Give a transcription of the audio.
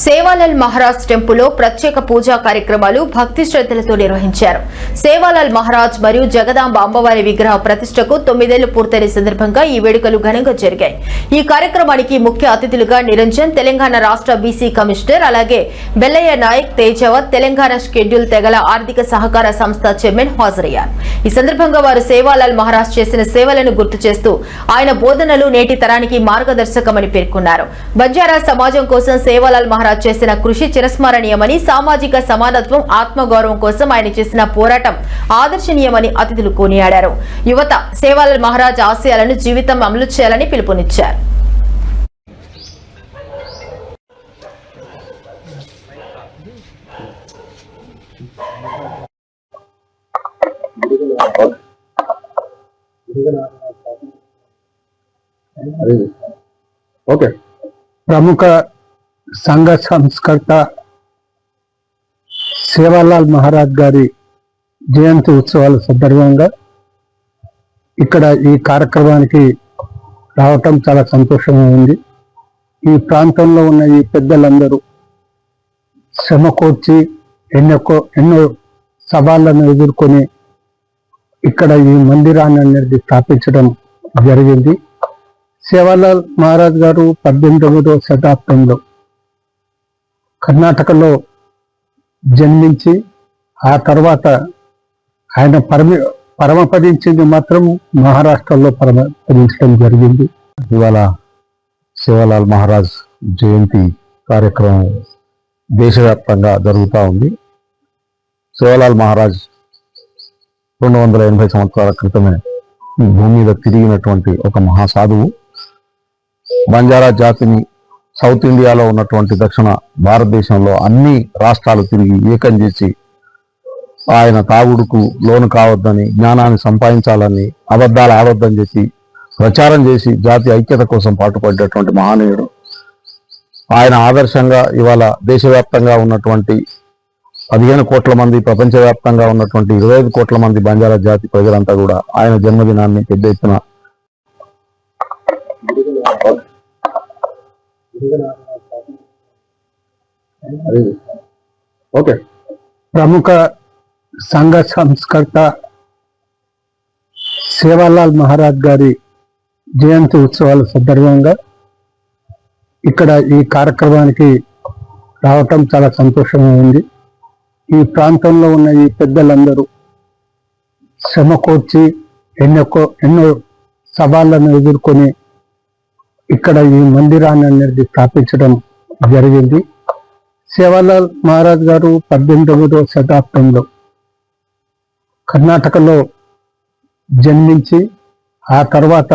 సేవాలాల్ మహారాజ్ టెంపుల్లో ప్రత్యేక పూజా కార్యక్రమాలు భక్తి శ్రద్ధలతో నిర్వహించారు. సేవాలాల్ మహారాజ్ మరియు జగదాంబ అమ్మవారి విగ్రహ ప్రతిష్టకు తొమ్మిదేళ్ళు పూర్తయిన సందర్భంగా ఈ వేడుకలు ఘనంగా జరిగాయి. ఈ కార్యక్రమానికి ముఖ్య అతిథులుగా నిరంజన్ తెలంగాణ రాష్ట్ర బీసీ కమిషనర్ అలాగే బెల్లయ్య నాయక్ తేజావత్ తెలంగాణ షెడ్యూల్ తెగల ఆర్థిక సహకార సంస్థ చైర్మన్ హాజరయ్యారు. ఈ సందర్భంగా వారు సేవాలాల్ మహారాజ్ చేసిన సేవలను గుర్తు చేస్తూ ఆయన బోధనలు నేటి తరానికి మార్గదర్శకమని పేర్కొన్నారు. బంజారా సమాజం కోసం సేవాలాల్ మహారాజ్ చేసిన కృషి చిరస్మరణీయమని సామాజిక సమానత్వం ఆత్మగౌరవం కోసం ఆయన చేసిన పోరాటం ఆదర్శనీయమని అతిథులు కొనియాడారు. యువత సేవాలాల్ మహారాజ్ ఆశయాలను జీవితం అమలు చేయాలని పిలుపునిచ్చారు. ఓకే. ప్రముఖ సంఘ సంస్కర్త సేవాలాల్ మహారాజ్ గారి జయంతి ఉత్సవాల సందర్భంగా ఇక్కడ ఈ కార్యక్రమానికి రావటం చాలా సంతోషంగా ఉంది. ఈ ప్రాంతంలో ఉన్న ఈ పెద్దలందరూ శ్రమకూర్చి ఎన్నో ఎన్నో సవాళ్ళను ఎదుర్కొని ఇక్కడ ఈ మందిరాన్ని అనేది స్థాపించడం జరిగింది. సేవాలాల్ మహారాజ్ గారు పద్దెనిమిదవ శతాబ్దంలో కర్ణాటకలో జన్మించి ఆ తర్వాత ఆయన పరమి పరమపదించింది మాత్రం మహారాష్ట్రలో పరమపదించడం జరిగింది. ఇవాళ శివలాల్ మహారాజ్ జయంతి కార్యక్రమం దేశవ్యాప్తంగా జరుగుతూ ఉంది. శివలాల్ మహారాజ్ రెండు వందల ఎనభై సంవత్సరాల క్రితమే ఈ భూమి మీద తిరిగినటువంటి ఒక మహాసాధువు. బంజారా జాతిని సౌత్ ఇండియాలో ఉన్నటువంటి దక్షిణ భారతదేశంలో అన్ని రాష్ట్రాలు తిరిగి ఏకం చేసి ఆయన తాగుడుకు లోను కావద్దని జ్ఞానాన్ని సంపాదించాలని అబద్ధాలు ఆడొద్దని చెప్పి ప్రచారం చేసి జాతి ఐక్యత కోసం పాటుపడ్డటువంటి మహనీయుడు. ఆయన ఆదర్శంగా ఇవాళ దేశవ్యాప్తంగా ఉన్నటువంటి పదిహేను కోట్ల మంది ప్రపంచవ్యాప్తంగా ఉన్నటువంటి ఇరవై ఐదు కోట్ల మంది బంజారా జాతి ప్రజలంతా కూడా ఆయన జన్మదినాన్ని పెద్ద ఎత్తున ఓకే. ప్రముఖ సంఘ సంస్కర్త సేవాలాల్ మహారాజ్ గారి జయంతి ఉత్సవాల సందర్భంగా ఇక్కడ ఈ కార్యక్రమానికి రావటం చాలా సంతోషంగా ఉంది. ఈ ప్రాంతంలో ఉన్న ఈ పెద్దలందరూ శ్రమ కోర్చి ఎన్నో ఎన్నో సవాళ్ళను ఎదుర్కొని ఇక్కడ ఈ మందిరాన్ని అనేది స్థాపించడం జరిగింది. సేవాలాల్ మహారాజ్ గారు పద్దెనిమిదవ శతాబ్దంలో కర్ణాటకలో జన్మించి ఆ తర్వాత